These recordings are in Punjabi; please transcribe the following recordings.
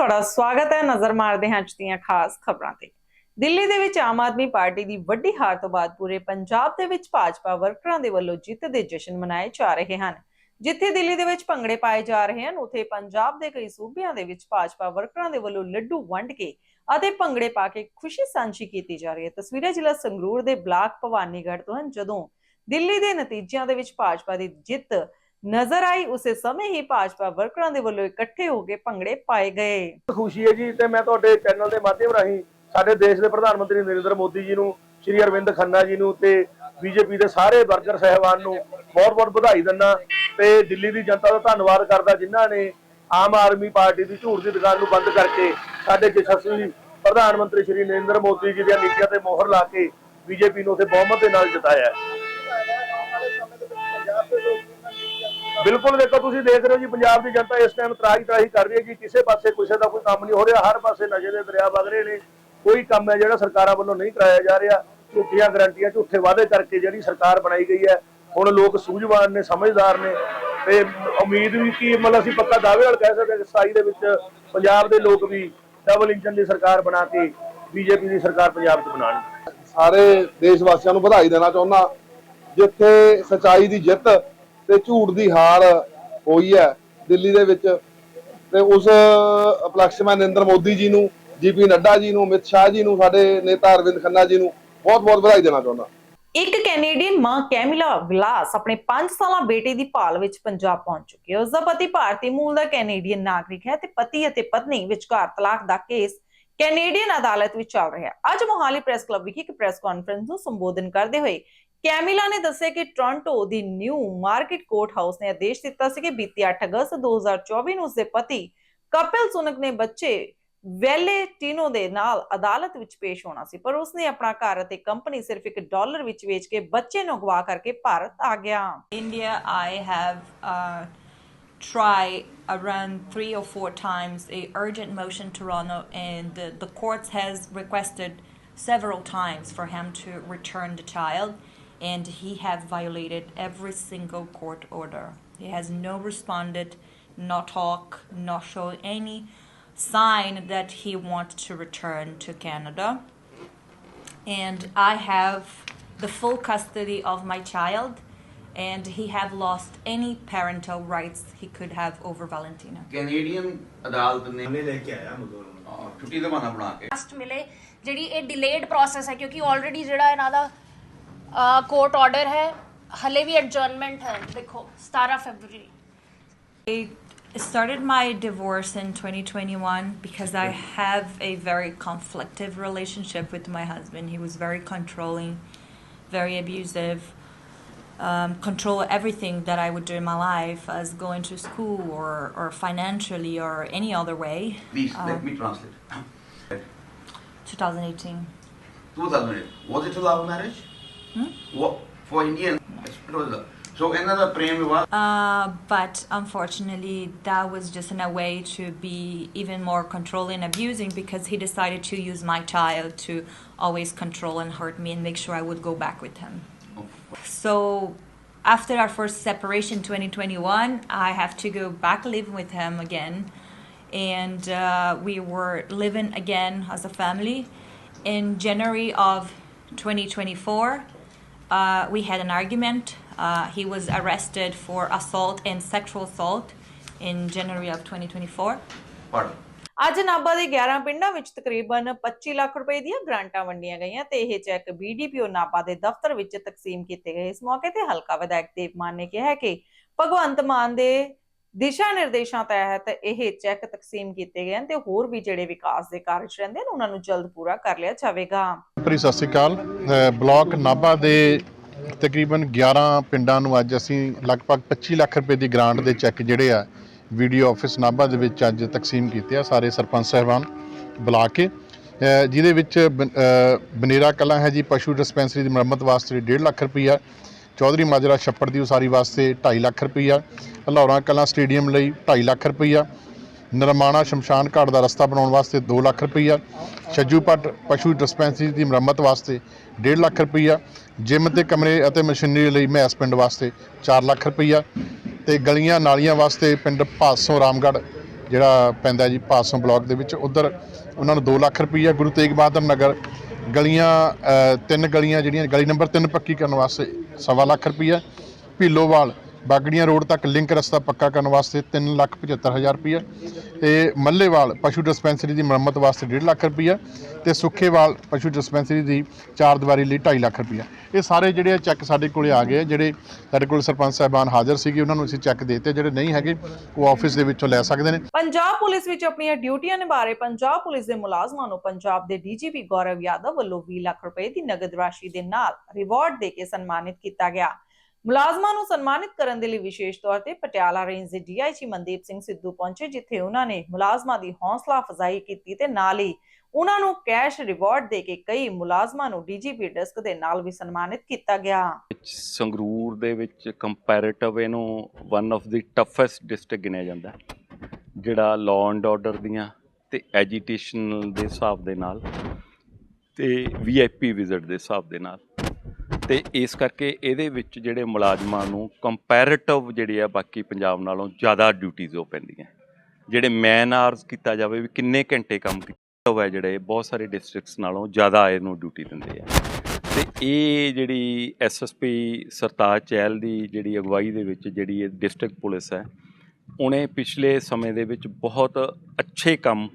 ਤੁਹਾਡਾ ਸਵਾਗਤ ਹੈ ਨਜ਼ਰ ਮਾਰਦੇ ਹਾਂ ਅੱਜ ਦੀਆਂ ਖਾਸ ਖਬਰਾਂ ਤੇ। ਦਿੱਲੀ ਦੇ ਵਿੱਚ ਆਮ ਆਦਮੀ ਪਾਰਟੀ ਦੀ ਵੱਡੀ ਹਾਰ ਤੋਂ ਬਾਅਦ ਪੂਰੇ ਪੰਜਾਬ ਦੇ ਵਿੱਚ ਭਾਜਪਾ ਵਰਕਰਾਂ ਦੇ ਵੱਲੋਂ ਜਿੱਤ ਦੇ ਜਸ਼ਨ ਮਨਾਏ ਜਾ ਰਹੇ ਹਨ। ਜਿੱਥੇ ਦਿੱਲੀ ਦੇ ਵਿੱਚ ਭੰਗੜੇ ਪਾਏ ਜਾ ਰਹੇ ਹਨ, ਉਥੇ ਪੰਜਾਬ ਦੇ ਕਈ ਸੂਬਿਆਂ ਦੇ ਵਿੱਚ ਭਾਜਪਾ ਵਰਕਰਾਂ ਦੇ ਵੱਲੋਂ ਲੱਡੂ ਵੰਡ ਕੇ ਅਤੇ ਭੰਗੜੇ ਪਾ ਕੇ ਖੁਸ਼ੀ ਸਾਂਝੀ ਕੀਤੀ ਜਾ ਰਹੀ ਹੈ। ਤਸਵੀਰਾਂ ਜ਼ਿਲ੍ਹਾ ਸੰਗਰੂਰ ਦੇ ਬਲਾਕ ਭਵਾਨੀਗੜ੍ਹ ਤੋਂ ਹਨ, ਜਦੋਂ ਦਿੱਲੀ ਦੇ ਨਤੀਜਿਆਂ ਦੇ ਵਿੱਚ ਭਾਜਪਾ ਦੀ ਜਿੱਤ ਨਜ਼ਰ ਆਈ, ਉਸੇ ਸਮੇਂ ਹੀ ਭਾਜਪਾ ਵਰਕਰਾਂ ਦੇ ਵੱਲੋਂ ਇਕੱਠੇ ਹੋ ਕੇ ਭੰਗੜੇ ਪਾਏ ਗਏ ਖੁਸ਼ੀ ਹੈ ਜੀ ਤੇ ਮੈਂ ਤੁਹਾਡੇ ਚੈਨਲ ਦੇ ਮਾਧਿਅਮ ਰਾਹੀਂ ਸਾਡੇ ਦੇਸ਼ ਦੇ ਪ੍ਰਧਾਨ ਮੰਤਰੀ ਨਰਿੰਦਰ ਮੋਦੀ ਜੀ ਨੂੰ, ਸ਼੍ਰੀ ਅਰਵਿੰਦ ਖੰਨਾ ਜੀ ਨੂੰ ਤੇ ਬੀਜੇਪੀ ਦੇ ਸਾਰੇ ਵਰਕਰ ਸਹਿਬਾਨ ਨੂੰ ਬਹੁਤ-ਬਹੁਤ ਵਧਾਈ ਦਿੰਦਾ ਤੇ ਦਿੱਲੀ ਦੀ ਜਨਤਾ ਦਾ ਧੰਨਵਾਦ ਕਰਦਾ ਜਿਨ੍ਹਾਂ ਨੇ ਆਮ ਆਦਮੀ ਪਾਰਟੀ ਦੀ ਝੂਠ ਦੀ ਦੁਕਾਨ ਨੂੰ ਬੰਦ ਕਰਕੇ ਸਾਡੇ ਯਸ਼ਸਵੀ ਪ੍ਰਧਾਨ ਮੰਤਰੀ ਸ਼੍ਰੀ ਨਰਿੰਦਰ ਮੋਦੀ ਜੀ ਦੀਆਂ ਨੀਤੀਆਂ ਤੇ ਮੋਹਰ ਲਾ ਕੇ ਬੀਜੇਪੀ ਨੂੰ ਉੱਥੇ ਬਹੁਮਤ ਦੇ ਨਾਲ ਜਿਤਾਇਆ ਹੈ। ਬਿਲਕੁਲ ਦੇਖੋ, ਤੁਸੀਂ ਦੇਖ ਰਹੇ ਹੋ ਜੀ, ਪੰਜਾਬ ਦੀ ਜਨਤਾ ਇਸ ਟਾਈਮ ਤਰਾਹੀ ਤਰਾਹੀ ਕਰ ਰਹੀ ਹੈ ਕਿ ਕਿਸੇ ਪਾਸੇ ਕਿਸੇ ਦਾ ਕੋਈ ਕੰਮ ਨਹੀਂ ਹੋ ਰਿਹਾ, ਹਰ ਪਾਸੇ ਨਸ਼ੇ ਦੇ ਦਰਿਆ ਵਗ ਰਹੇ ਨੇ। ਕੋਈ ਕੰਮ ਹੈ ਜਿਹੜਾ ਸਰਕਾਰਾਂ ਵੱਲੋਂ ਨਹੀਂ ਕਰਾਇਆ ਜਾ ਰਿਹਾ। ਝੂਠੀਆਂ ਗਰੰਟੀਆਂ, ਝੂਠੇ ਵਾਅਦੇ ਕਰਕੇ ਜਿਹੜੀ ਸਰਕਾਰ ਬਣਾਈ ਗਈ ਹੈ, ਹੁਣ ਲੋਕ ਸੂਝਵਾਨ ਨੇ, ਸਮਝਦਾਰ ਨੇ। ਤੇ ਉਮੀਦ ਵੀ ਕਿ ਮਤਲਬ ਅਸੀਂ ਪੱਕਾ ਦਾਅਵੇ ਨਾਲ ਕਹਿ ਸਕਦੇ ਹਾਂ ਕਿ 27 ਦੇ ਵਿੱਚ ਪੰਜਾਬ ਦੇ ਲੋਕ ਵੀ ਡਬਲ ਇੰਜਨ ਦੀ ਸਰਕਾਰ ਬਣਾ ਕੇ ਬੀਜੇਪੀ ਦੀ ਸਰਕਾਰ ਪੰਜਾਬ 'ਚ ਬਣਾਉਣ। ਸਾਰੇ ਦੇਸ਼ ਵਾਸੀਆਂ ਨੂੰ ਵਧਾਈ ਦੇਣਾ ਚਾਹੁੰਦਾ। ਜਿੱਥੇ ਸਚਾਈ ਦੀ ਜਿੱਤ ਤੇ ਝੂਠ ਦੀ ਹਾਰ ਹੋਈ ਹੈ ਦਿੱਲੀ ਦੇ ਵਿੱਚ। ਤੇ ਉਸ ਉਪਲਕਸ਼ ਮੈਂ ਨਰਿੰਦਰ ਮੋਦੀ ਜੀ ਨੂੰ ਜੀਪੀ ਨੱਡਾ ਜੀ ਨੂੰ, ਅਮਿਤ ਸ਼ਾਹ ਜੀ ਨੂੰ, ਸਾਡੇ ਨੇਤਾ ਅਰਵਿੰਦ ਖੰਨਾ ਜੀ ਨੂੰ ਬਹੁਤ ਬਹੁਤ ਵਧਾਈ ਦੇਣਾ ਚਾਹੁੰਦਾ। ਇੱਕ ਕੈਨੇਡੀਅਨ ਮਾਂ ਕੈਮਿਲਾ ਵਿਲਾਸ ਆਪਣੇ 5 ਸਾਲਾਂ ਬੇਟੇ ਦੀ ਭਾਲ ਵਿੱਚ ਪੰਜਾਬ ਪਹੁੰਚ ਚੁੱਕੀ ਹੈ। ਉਸ ਦਾ ਪਤੀ ਭਾਰਤੀ ਮੂਲ ਦਾ ਕੈਨੇਡੀਅਨ ਨਾਗਰਿਕ ਹੈ ਤੇ ਪਤੀ ਅਤੇ ਪਤਨੀ ਵਿਚਕਾਰ ਤਲਾਕ ਦਾ ਕੇਸ ਕੈਨੇਡੀਅਨ ਅਦਾਲਤ ਵਿੱਚ ਚੱਲ ਰਿਹਾ ਹੈ। ਅੱਜ ਮੋਹਾਲੀ ਪ੍ਰੈਸ ਕਲੱਬ ਵਿਖੇ ਇੱਕ ਪ੍ਰੈਸ ਕਾਨਫਰੰਸ ਨੂੰ ਸੰਬੋਧਨ ਕਰਦੇ ਹੋਏ ਕੈਮਿਲਾ ਨੇ ਦੱਸਿਆ ਕਿ ਟੋਰਾਂਟੋ ਦੀ ਨਿਊ ਮਾਰਕੀਟ ਕੋਰਟ ਹਾਊਸ ਨੇ ਆਦੇਸ਼ ਦਿੱਤਾ ਸੀ ਕਿ ਬੀਤੀ 8 ਅਗਸਤ 2024 ਨੂੰ ਉਸਦੇ ਪਤੀ ਕਪਿਲ ਸੁਨਕ ਨੇ ਬੱਚੇ ਵੈਲੇ ਟੀਨੋ ਦੇ ਨਾਲ ਅਦਾਲਤ ਵਿੱਚ ਪੇਸ਼ ਹੋਣਾ ਸੀ ਪਰ ਉਸਨੇ ਆਪਣਾ ਘਰ ਅਤੇ ਕੰਪਨੀ ਸਿਰਫ 1 ਡਾਲਰ ਵਿੱਚ ਵੇਚ ਕੇ ਬੱਚੇ ਨੂੰ ਅਗਵਾ ਕਰਕੇ ਭਾਰਤ ਆ ਗਿਆ India I have try around three or four times a urgent motion to Toronto, and the, the courts has requested several times for him to return the child. and he has violated every single court order. He has no responded, not talk, not show any sign that he wants to return to Canada and I have the full custody of my child and he have lost any parental rights he could have over Valentina. Canadian ਅਦਾਲਤ ਨੇ ਨੇ ਲੈ ਕੇ ਆਇਆ ਮਦੋਰ ਨੂੰ ਅਹ, ਛੁੱਟੀ ਦਾ ਬਹਾਨਾ ਬਣਾ ਕੇ ਲਾਸਟ ਮਿਲੇ ਜਿਹੜੀ ਇਹ ਡਿਲੇਡ ਪ੍ਰੋਸੈਸ ਹੈ ਕਿਉਂਕਿ ਆਲਰੇਡੀ ਜਿਹੜਾ ਇਹਨਾਂ ਦਾ कोर्ट ऑर्डर है हले भी एडजर्नमेंट है देखो सतारह फरवरी started my divorce in 2021 because I have a very conflictive relationship with my husband. He was very controlling, very abusive, um, control everything that I would do in my life as going to school or, or financially or any other way. Please, um, let me translate. 2018. 2008. Was it a love marriage? For indian was so another prem vivaad Uh, but unfortunately, that was just in a way to be even more controlling, abusing, because he decided to use my child to always control and hurt me and make sure I would go back with him. So, after our first separation, 2021, I have to go back living with him again, and uh, we were living again as a family. In January of 2024, uh, we had an argument. Uh, he was arrested for assault and sexual assault in January of 2024. ਪੜ ਅੱਜ ਨਾਭਾ ਦੇ 11 ਪਿੰਡਾਂ ਵਿੱਚ ਤਕਰੀਬਨ 25 ਲੱਖ ਰੁਪਏ ਦੀਆਂ ਗ੍ਰਾਂਟਾਂ ਵੰਡੀਆਂ ਗਈਆਂ ਤੇ ਇਹ ਚੈੱਕ ਬੀਡੀਪੀਓ ਨਾਭਾ ਦੇ ਦਫ਼ਤਰ ਵਿੱਚ ਤਕਸੀਮ ਕੀਤੇ ਗਏ ਇਸ ਮੌਕੇ ਤੇ ਹਲਕਾ ਵਿਧਾਇਕ ਦੇਵ ਮਾਨ ਨੇ ਕਿਹਾ ਕਿ ਭਗਵੰਤ ਮਾਨ ਦੇ ਦਿਸ਼ਾ ਨਿਰਦੇਸ਼ਾਂ ਤਹਿਤ ਇਹ ਚੈੱਕ ਤਕਸੀਮ ਕੀਤੇ ਗਏ ਹਨ ਤੇ ਹੋਰ ਵੀ ਜਿਹੜੇ ਵਿਕਾਸ ਦੇ ਕਾਰਜ ਰਹਿੰਦੇ ਨੇ, ਉਹਨਾਂ ਨੂੰ ਜਲਦ ਪੂਰਾ ਕਰ ਲਿਆ ਜਾਵੇਗਾ। ਪ੍ਰੀ ਸਤਿ ਸ਼੍ਰੀ ਅਕਾਲ। ਬਲਾਕ ਨਾਭਾ ਦੇ ਤਕਰੀਬਨ 11 ਪਿੰਡਾਂ ਨੂੰ ਅੱਜ ਅਸੀਂ ਲਗਭਗ 25 ਲੱਖ ਰੁਪਏ ਦੀ ਗ੍ਰਾਂਟ ਦੇ ਚੈੱਕ ਜਿਹੜੇ ਆ, ਵੀਡੀਓ ਆਫਿਸ ਨਾਭਾ ਦੇ ਵਿੱਚ ਅੱਜ ਤਕਸੀਮ ਕੀਤੇ ਆ ਸਾਰੇ ਸਰਪੰਚ ਸਾਹਿਬਾਨ ਬੁਲਾ ਕੇ। ਜਿਹਦੇ ਵਿੱਚ ਬਨੇਰਾ ਕਲਾ ਹੈ ਜੀ, ਪਸ਼ੂ ਡਿਸਪੈਂਸਰੀ ਦੀ ਮੁਰੰਮਤ ਵਾਸਤੇ 1.5 ਲੱਖ ਰੁਪਈਆ। ਚੌਧਰੀ ਮਾਜਰਾ ਛੱਪੜ ਦੀ ਉਸਾਰੀ ਵਾਸਤੇ 2.5 ਲੱਖ ਰੁਪਈਆ ਹਲੌਰਾ ਕਲਾਂ ਸਟੇਡੀਅਮ ਲਈ 2.5 ਲੱਖ ਰੁਪਈਆ, ਨਿਰਮਾਣਾ ਸ਼ਮਸ਼ਾਨ ਘਾਟ ਦਾ ਰਸਤਾ ਬਣਾਉਣ ਵਾਸਤੇ 2 ਲੱਖ ਰੁਪਈਆ ਛੱਜੂਪੱਟ ਪਸ਼ੂ ਡਿਸਪੈਂਸਰੀ ਦੀ ਮੁਰੰਮਤ ਵਾਸਤੇ 1.5 ਲੱਖ ਰੁਪਈਆ, ਜਿਮ ਤੇ ਕਮਰੇ ਅਤੇ ਮਸ਼ੀਨਰੀ ਲਈ ਮੈਸ ਪਿੰਡ ਵਾਸਤੇ 4 ਲੱਖ ਰੁਪਈਆ ਤੇ ਗਲੀਆਂ ਨਾਲੀਆਂ ਵਾਸਤੇ ਪਿੰਡ ਭਾਸੋਂ ਰਾਮਗੜ੍ਹ, ਜਿਹੜਾ ਪੈਂਦਾ ਜੀ ਪਾਸੋਂ ਬਲਾਕ ਦੇ ਵਿੱਚ, ਉਧਰ ਉਹਨਾਂ ਨੂੰ 2 ਲੱਖ ਰੁਪਈਆ ਗੁਰੂ ਤੇਗ ਬਹਾਦਰ ਨਗਰ ਗਲੀਆਂ ਤਿੰਨ ਗਲੀਆਂ ਜਿਹੜੀਆਂ ਗਲੀ ਨੰਬਰ 3 ਪੱਕੀ ਕਰਨ ਵਾਸਤੇ ਸਵਾ ਲੱਖ ਰੁਪਈਆ ਭੀਲੋਵਾਲ। ਬਾਗੜੀਆਂ ਰੋਡ ਤੱਕ ਲਿੰਕ ਰਸਤਾ ਪੱਕਾ ਕਰਨ ਵਾਸਤੇ 3 ਲੱਖ 75 ਹਜ਼ਾਰ ਰੁਪਈਆ ਤੇ ਮੱਲੇਵਾਲ ਪਸ਼ੂ ਡਿਸਪੈਂਸਰੀ ਦੀ ਮੁਰੰਮਤ ਵਾਸਤੇ 1.5 ਲੱਖ ਰੁਪਈਆ ਤੇ ਸੁੱਖੇਵਾਲ ਪਸ਼ੂ ਡਿਸਪੈਂਸਰੀ ਦੀ ਚਾਰ ਦੀਵਾਰੀ ਲਈ 2.5 ਲੱਖ ਰੁਪਈਆ। ਇਹ ਸਾਰੇ ਜਿਹੜੇ ਚੈੱਕ ਸਾਡੇ ਕੋਲੇ ਆ ਗਏ ਜਿਹੜੇ ਸਾਡੇ ਕੋਲ ਸਰਪੰਚ ਸਾਹਿਬਾਨ ਹਾਜ਼ਰ ਸੀਗੇ, ਉਹਨਾਂ ਨੂੰ ਅਸੀਂ ਚੈੱਕ ਦੇਤੇ, ਜਿਹੜੇ ਨਹੀਂ ਹੈਗੇ, ਉਹ ਆਫਿਸ ਦੇ ਵਿੱਚੋਂ ਲੈ ਸਕਦੇ ਨੇ। ਪੰਜਾਬ ਪੁਲਿਸ ਵਿੱਚ ਆਪਣੀਆਂ ਡਿਊਟੀਆਂ ਨਿਭਾ ਪੰਜਾਬ ਪੁਲਿਸ ਦੇ ਮੁਲਾਜ਼ਮਾਂ ਨੂੰ ਪੰਜਾਬ ਦੇ ਡੀਜੀਪੀ ਗੌਰਵ ਯਾਦਵ ਵੱਲੋਂ 20 ਲੱਖ ਰੁਪਏ ਦੀ ਨਗਦ ਰਾਸ਼ੀ ਦੇ ਨਾਲ ਰਿਵਾਰਡ ਦੇ ਕੇ ਸਨਮਾਨਿਤ ਕੀਤਾ ਗਿਆ। ਮੁਲਾਜ਼ਮਾਂ ਨੂੰ ਸਨਮਾਨਿਤ ਕਰਨ ਦੇ ਲਈ ਵਿਸ਼ੇਸ਼ ਤੌਰ ਤੇ ਪਟਿਆਲਾ ਰੇਂਜ ਦੇ ਡੀਆਈਜੀ ਮਨਦੀਪ ਸਿੰਘ ਸਿੱਧੂ ਪਹੁੰਚੇ, ਜਿੱਥੇ ਉਹਨਾਂ ਨੇ ਮੁਲਾਜ਼ਮਾਂ ਦੀ ਹੌਸਲਾ ਅਫਜ਼ਾਈ ਕੀਤੀ ਤੇ ਨਾਲ ਹੀ ਉਹਨਾਂ ਨੂੰ ਕੈਸ਼ ਰਿਵਾਰਡ ਦੇ ਕੇ ਕਈ ਮੁਲਾਜ਼ਮਾਂ ਨੂੰ ਡੀਜੀਪੀ ਡੈਸਕ ਦੇ ਨਾਲ ਵੀ ਸਨਮਾਨਿਤ ਕੀਤਾ ਗਿਆ। ਸੰਗਰੂਰ ਦੇ ਵਿੱਚ ਕੰਪੈਰੀਟਿਵ ਇਹਨੂੰ one of the toughest district ਗਿਣਿਆ ਜਾਂਦਾ ਜਿਹੜਾ ਲਾਅ ਐਂਡ ਆਰਡਰ ਦੀਆਂ ਤੇ ਐਜੀਟੇਸ਼ਨ ਦੇ ਹਿਸਾਬ ਦੇ ਨਾਲ ਤੇ ਵੀਆਈਪੀ ਵਿਜ਼ਿਟ ਦੇ ਹਿਸਾਬ ਦੇ ਨਾਲ। ਤੇ ਇਸ ਕਰਕੇ ਇਹਦੇ ਵਿੱਚ ਜਿਹੜੇ ਮੁਲਾਜ਼ਮਾਂ ਨੂੰ ਕੰਪੈਰੀਟਿਵ ਜਿਹੜੇ ਆ ਬਾਕੀ ਪੰਜਾਬ ਨਾਲੋਂ ਜ਼ਿਆਦਾ ਡਿਊਟੀਆਂ ਉਹ ਪੈਂਦੀਆਂ। ਜਿਹੜੇ ਮੈਨ ਆਵਰਸ ਕੀਤਾ ਜਾਵੇ ਵੀ ਕਿੰਨੇ ਘੰਟੇ ਕੰਮ ਕੀਤਾ ਹੋਇਆ ਜਿਹੜੇ ਬਹੁਤ ਸਾਰੇ ਡਿਸਟ੍ਰਿਕਟਸ ਨਾਲੋਂ ਜ਼ਿਆਦਾ ਇਹਨੂੰ ਡਿਊਟੀ ਦਿੰਦੇ ਆ। ਤੇ ਇਹ ਜਿਹੜੀ ਐਸਐਸਪੀ ਸਰਤਾਜ ਚਹਿਲ ਦੀ ਜਿਹੜੀ ਅਗਵਾਈ ਦੇ ਵਿੱਚ ਜਿਹੜੀ ਇਹ ਡਿਸਟ੍ਰਿਕਟ ਪੁਲਿਸ ਹੈ, ਉਹਨੇ ਪਿਛਲੇ ਸਮੇਂ ਦੇ ਵਿੱਚ ਬਹੁਤ ਅੱਛੇ ਕੰਮ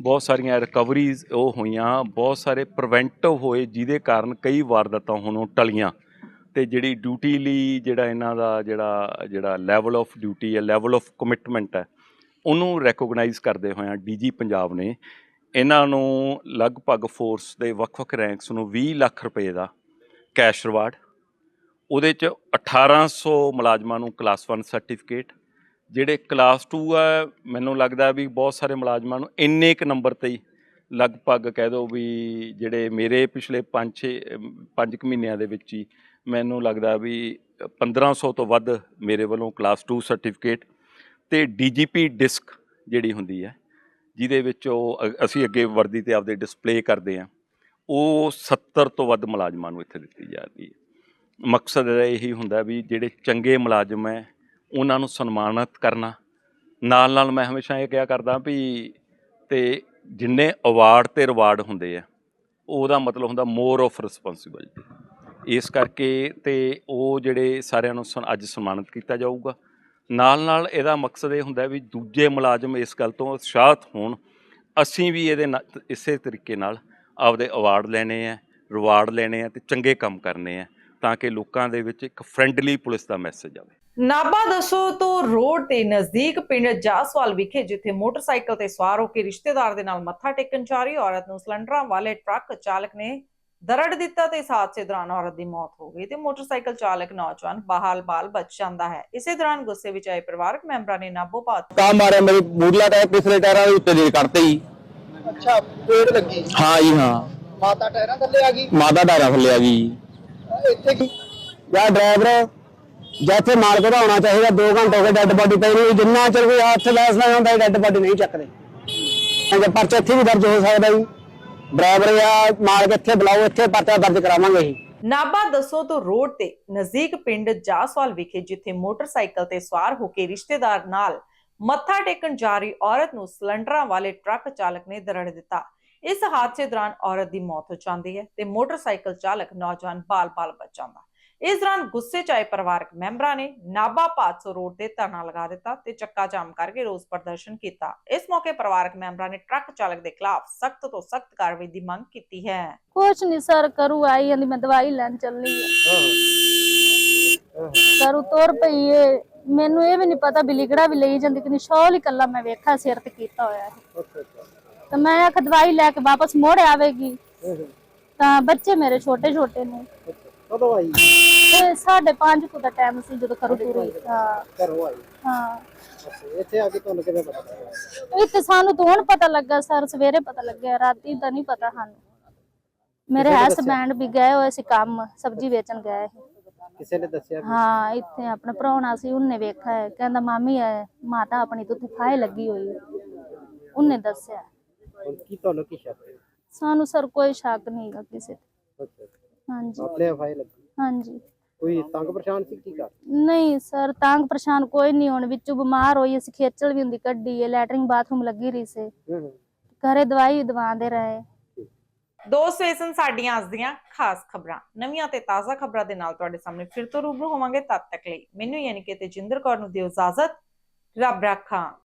ਬਹੁਤ ਸਾਰੀਆਂ ਰਿਕਵਰੀਜ਼ ਉਹ ਹੋਈਆਂ, ਬਹੁਤ ਸਾਰੇ ਪ੍ਰੀਵੈਂਟਿਵ ਹੋਏ, ਜਿਹਦੇ ਕਾਰਨ ਕਈ ਵਾਰਦਾਤਾਂ ਹੁਣ ਉਹ ਟਲੀਆਂ। ਤੇ ਜਿਹੜੀ ਡਿਊਟੀ ਲਈ ਜਿਹੜਾ ਇਹਨਾਂ ਦਾ ਜਿਹੜਾ ਜਿਹੜਾ ਲੈਵਲ ਆਫ ਡਿਊਟੀ ਹੈ ਲੈਵਲ ਆਫ ਕਮਿਟਮੈਂਟ ਹੈ, ਉਹਨੂੰ ਰੈਕੋਗਨਾਈਜ਼ ਕਰਦੇ ਹੋਇਆਂ ਡੀਜੀ ਪੰਜਾਬ ਨੇ। ਇਹਨਾਂ ਨੂੰ ਲਗਭਗ ਫੋਰਸ ਦੇ ਵੱਖ-ਵੱਖ ਰੈਂਕਸ ਨੂੰ 20 ਲੱਖ ਰੁਪਏ ਦਾ ਕੈਸ਼ ਰਿਵਾਰਡ ਉਹਦੇ ਚ 1800 ਮੁਲਾਜ਼ਮਾਂ ਨੂੰ ਕਲਾਸ 1 ਸਰਟੀਫਿਕੇਟ ਜਿਹੜੇ ਕਲਾਸ 2 ਆ, ਮੈਨੂੰ ਲੱਗਦਾ ਵੀ ਬਹੁਤ ਸਾਰੇ ਮੁਲਾਜ਼ਮਾਂ ਨੂੰ ਇੰਨੇ ਕੁ ਨੰਬਰ ਤੇ ਹੀ ਲਗਭਗ ਕਹਿ ਦਿਓ ਵੀ ਜਿਹੜੇ ਮੇਰੇ ਪਿਛਲੇ 5-6 5 ਕੁ ਮਹੀਨਿਆਂ ਦੇ ਵਿੱਚ ਹੀ ਮੈਨੂੰ ਲੱਗਦਾ ਵੀ 1500 ਤੋਂ ਵੱਧ ਮੇਰੇ ਵੱਲੋਂ ਕਲਾਸ 2 ਸਰਟੀਫਿਕੇਟ ਤੇ ਡੀਜੀਪੀ ਡਿਸਕ ਜਿਹੜੀ ਹੁੰਦੀ ਹੈ, ਜਿਹਦੇ ਵਿੱਚ ਉਹ ਅ- ਅਸੀਂ ਅੱਗੇ ਵਰਦੀ ਤੇ ਆਪਦੇ ਡਿਸਪਲੇ ਕਰਦੇ ਆ ਉਹ 70 ਤੋਂ ਵੱਧ ਮੁਲਾਜ਼ਮਾਂ ਨੂੰ ਇੱਥੇ ਦਿੱਤੀ ਜਾ ਰਹੀ ਹੈ। ਮਕਸਦ ਇਹੀ ਹੁੰਦਾ ਵੀ ਜਿਹੜੇ ਚੰਗੇ ਮੁਲਾਜ਼ਮ ਹੈ ਉਹਨਾਂ ਨੂੰ ਸਨਮਾਨਿਤ ਕਰਨਾ। ਨਾਲ ਨਾਲ ਮੈਂ ਹਮੇਸ਼ਾ ਇਹ ਕਿਹਾ ਕਰਦਾ ਵੀ ਤੇ ਜਿੰਨੇ ਅਵਾਰਡ ਤੇ ਰਿਵਾਰਡ ਹੁੰਦੇ ਆ, ਉਹਦਾ ਮਤਲਬ ਹੁੰਦਾ ਮੋਰ ਆਫ ਰਿਸਪੌਂਸਿਬਿਲਟੀ ਇਸ ਕਰਕੇ ਤੇ ਉਹ ਜਿਹੜੇ ਸਾਰਿਆਂ ਨੂੰ ਸਨ- ਅੱਜ ਸਨਮਾਨਿਤ ਕੀਤਾ ਜਾਊਗਾ। ਨਾਲ ਨਾਲ ਇਹਦਾ ਮਕਸਦ ਇਹ ਹੁੰਦਾ ਵੀ ਦੂਜੇ ਮੁਲਾਜ਼ਮ ਇਸ ਗੱਲ ਤੋਂ ਉਤਸ਼ਾਹਤ ਹੋਣ। ਅਸੀਂ ਵੀ ਇਹਦੇ ਨਾਲ, ਇਸੇ ਤਰੀਕੇ ਨਾਲ ਆਪਦੇ ਅਵਾਰਡ ਲੈਣੇ ਆ ਰਿਵਾਰਡ ਲੈਣੇ ਆ ਤੇ ਚੰਗੇ ਕੰਮ ਕਰਨੇ ਆ ਤਾਂ ਕਿ ਲੋਕਾਂ ਦੇ ਵਿੱਚ ਇੱਕ ਫਰੈਂਡਲੀ ਪੁਲਿਸ ਦਾ ਮੈਸੇਜ ਆਵੇ। ਨਾਬਾ ਦਸੋ ਤੋਂ ਰੋਡ ਦੇ ਨਜ਼ਦੀਕ ਪਿੰਡ ਜਾਸਵਾਲ ਵਿਖੇ ਜਿੱਥੇ ਮੋਟਰਸਾਈਕਲ ਤੇ ਸਵਾਰ ਹੋ ਕੇ ਰਿਸ਼ਤੇਦਾਰ ਦੇ ਨਾਲ ਮੱਥਾ ਟੇਕਣ ਜਾ ਰਹੀ ਔਰਤ ਨੂੰ ਸਿਲੰਡਰਾਂ ਵਾਲੇ ਟਰੱਕ ਚਾਲਕ ਨੇ ਦਰੜ ਦਿੱਤਾ ਤੇ ਇਸ ਹਾਦਸੇ ਦੌਰਾਨ ਔਰਤ ਦੀ ਮੌਤ ਹੋ ਗਈ ਤੇ ਮੋਟਰਸਾਈਕਲ ਚਾਲਕ ਨੌਜਵਾਨ ਬਹਾਲ ਬਾਲ ਬਚ ਜਾਂਦਾ ਹੈ। ਇਸੇ ਦੌਰਾਨ ਗੁੱਸੇ ਵਿੱਚ ਆਏ ਪਰਿਵਾਰਕ ਮੈਂਬਰਾਂ ਨੇ ਨਾਬੋ ਪਾਤ ਕਾ ਮਾਰਿਆ ਮੇਰੇ ਮੂਰਲਾ ਟਾਇਰ ਪਿਛਲੇ ਟਾਇਰਾਂ ਦੇ ਉੱਤੇ ਦੇ ਕੱਢਤੇ ਜੀ। ਅੱਛਾ ਪੇੜ ਲੱਗੀ। ਹਾਂ ਜੀ ਹਾਂ। ਮਾਤਾ ਟਾਇਰਾਂ ਥੱਲੇ ਆ ਗਈ? ਮਾਦਾ ਟਾਇਰਾਂ ਥੱਲੇ ਆ ਗਈ ਇੱਥੇ ਕੀ ਯਾ ਡਰਾਈਵਰ ਜਿੱਥੇ ਮਾਲਕ ਦਾ ਹੋਣਾ ਚਾਹੀਦਾ 2 ਘੰਟੇ ਹੋ ਗਏ ਡੈੱਡ ਬਾਡੀ ਪਈ ਨੂੰ, ਜਿੰਨਾ ਚਿਰ ਕੋਈ ਹੱਥ ਲੈਸ ਨਾ ਹੁੰਦਾ ਡੈੱਡ ਬਾਡੀ ਨਹੀਂ ਚੱਕਦੇ। ਅਗੇ ਪਰਚਾ ਇੱਥੇ ਵੀ ਦਰਜ ਹੋ ਸਕਦਾ ਜੀ। ਡਰਾਈਵਰ ਜਾਂ ਮਾਲਕ ਇੱਥੇ ਬੁਲਾਓ, ਇੱਥੇ ਪਰਚਾ ਦਰਜ ਕਰਾਵਾਂਗੇ ਜੀ। ਨਾਬਾ ਦਸੋ ਤੋਂ ਰੋਡ ਤੇ ਨਜ਼ਦੀਕ ਪਿੰਡ ਜਾਸਵਾਲ ਵਿਖੇ, ਜਿੱਥੇ ਮੋਟਰਸਾਈਕਲ ਤੇ ਸਵਾਰ ਹੋ ਕੇ ਰਿਸ਼ਤੇਦਾਰ ਨਾਲ ਮੱਥਾ ਟੇਕਣ ਜਾ ਰਹੀ ਔਰਤ ਨੂੰ ਸਿਲੰਡਰਾਂ ਵਾਲੇ ਟਰੱਕ ਚਾਲਕ ਨੇ ਦਰੜ ਦਿੱਤਾ। ਇਸ ਹਾਦਸੇ ਦੌਰਾਨ ਔਰਤ ਦੀ ਮੌਤ ਹੋ ਜਾਂਦੀ ਹੈ ਤੇ ਮੋਟਰਸਾਈਕਲ ਚਾਲਕ ਨੌਜਵਾਨ ਬਾਲ-ਬਾਲ ਬਚ ਜਾਂਦਾ ਇਸ ਦੌਰਾਨ ਗੁੱਸੇ 'ਚ ਆਏ ਪਰਿਵਾਰਕ ਮੈਂਬਰਾਂ ਨੇ ਨਾਬਾ ਪਾਤਸੋ ਰੋਡ ਤੇ ਧਰਨਾ ਲਗਾ ਦਿੱਤਾ ਤੇ ਚੱਕਾ ਜਾਮ ਕਰਕੇ ਰੋਸ ਪ੍ਰਦਰਸ਼ਨ ਕੀਤਾ। ਇਸ ਮੌਕੇ ਪਰਿਵਾਰਕ ਮੈਂਬਰਾਂ ਨੇ ਟਰੱਕ ਚਾਲਕ ਦੇ ਖਿਲਾਫ ਸਖਤ ਤੋਂ ਸਖਤ ਕਾਰਵਾਈ ਦੀ ਮੰਗ ਕੀਤੀ ਹੈ। ਕੁਛ ਨਹੀਂ ਸਰ ਕਰੂ ਆਈ ਜਾਂਦੀ ਮੈਂ ਦਵਾਈ ਲੈਣ ਚੱਲੀ ਆ। ਕਰੂ ਤੁਰ ਪਈ ਏ। ਮੈਨੂੰ ਇਹ ਵੀ ਨਹੀਂ ਪਤਾ ਵੀ ਲਿਗੜਾ ਵੀ ਲਈ ਜਾਂਦੀ ਕਿ ਨਹੀਂ। ਸ਼ੌਲ ਹੀ ਕੱਲਾ ਮੈਂ ਵੇਖਿਆ ਸਿਰ ਤੇ ਕੀਤਾ ਹੋਇਆ ਹੈ ਤਾਂ ਮੈਂ ਆਖ ਦਵਾਈ ਲੈ ਕੇ ਵਾਪਸ ਮੋੜ ਆਵੇਗੀ। ਤਾਂ ਬੱਚੇ ਮੇਰੇ ਛੋਟੇ ਛੋਟੇ ਨੇ। ਕਦੋਂ ਆਈ? ਇਹ ਸਾਢੇ ਪੰਜ ਕੁ ਦਾ ਟਾਈਮ ਸੀ ਜਦੋਂ ਕਰੂ ਤੁਰੀ। ਹਾਂ। ਘਰੋਂ ਆਈ? ਹਾਂ। ਅੱਛਾ ਇੱਥੇ ਆ ਕੇ ਤੁਹਾਨੂੰ ਕਿਵੇਂ ਪਤਾ ਲੱਗਾ ਇਹ ਤੇ ਸਾਨੂੰ ਤਾਂ ਹੁਣ ਪਤਾ ਲੱਗਾ ਸਰ ਸਵੇਰੇ ਪਤਾ ਲੱਗਿਆ ਰਾਤੀ ਤਾਂ ਨਹੀਂ ਪਤਾ ਸਾਨੂੰ। ਮੇਰੇ ਹਸਬੈਂਡ ਵੀ ਗਏ ਹੋਏ ਸੀ ਕੰਮ ਸਬਜ਼ੀ ਵੇਚਣ ਗਏ ਸੀ। ਕਿਸੇ ਨੇ ਦੱਸਿਆ ਵੀ? ਹਾਂ ਇੱਥੇ ਆਪਣਾ ਪ੍ਰਾਹੁਣਾ ਸੀ ਉਹਨੇ ਵੇਖਿਆ ਹੈ। ਕਹਿੰਦਾ ਮਾਮੀ ਹੈ ਮਾਤਾ ਆਪਣੀ ਤੋਂ ਲੱਗੀ ਹੋਈ ਹੈ। ਉਹਨੇ ਦੱਸਿਆ। ਹੁਣ ਕੀ ਤੁਹਾਨੂੰ ਕੀ ਸ਼ੱਕ ਹੈ? ਸਾਨੂੰ ਸਰ ਕੋਈ ਸ਼ੱਕ ਨਹੀਂ ਹੈਗਾ ਕਿਸੇ ਤੇ। ਅੱਛਾ। ਹਾਂਜੀ। ਆਪਣੇ ਫਾਈਲ ਲੱਗੀ ਹਾਂਜੀ। ਕੋਈ ਤੰਗ ਪਰੇਸ਼ਾਨ ਸੀ ਕੀ ਕਰ? ਨਹੀਂ ਸਰ ਤੰਗ ਪਰੇਸ਼ਾਨ ਕੋਈ ਨਹੀਂ ਹੁਣ ਵਿੱਚੋਂ ਬਿਮਾਰ ਹੋਈ ਅਸੀਂ ਖੇਚਲ ਵੀ ਹੁੰਦੀ ਕੱਢੀ ਹੈ ਲੈਟਰਿੰਗ ਬਾਥਰੂਮ ਲੱਗੀ ਰਹੀ ਸੇ। ਹੂੰ ਹੂੰ। ਘਰੇ ਦਵਾਈ ਵੀ ਦਵਾਉਂਦੇ ਰਹੇ। ਦੋਸਤ ਇਹ ਸਨ ਸਾਡੀਆਂ ਅੱਜ ਦੀਆਂ ਖਾਸ ਖਬਰਾਂ। ਨਵੀਆਂ ਤੇ ਤਾਜ਼ਾ ਖਬਰਾਂ ਦੇ ਨਾਲ ਤੁਹਾਡੇ ਸਾਹਮਣੇ ਫਿਰ ਤੋਂ ਰੂਬਰੂ ਹੋਵਾਂਗੇ ਤਦ ਤੱਕ ਲਈ। ਮੈਨੂੰ ਯਾਨੀ ਕਿ ਤੇਜਿੰਦਰ ਕੌਰ ਨੂੰ ਦਿਓ ਇਜਾਜ਼ਤ। ਰੱਬ ਰਾਖਾ।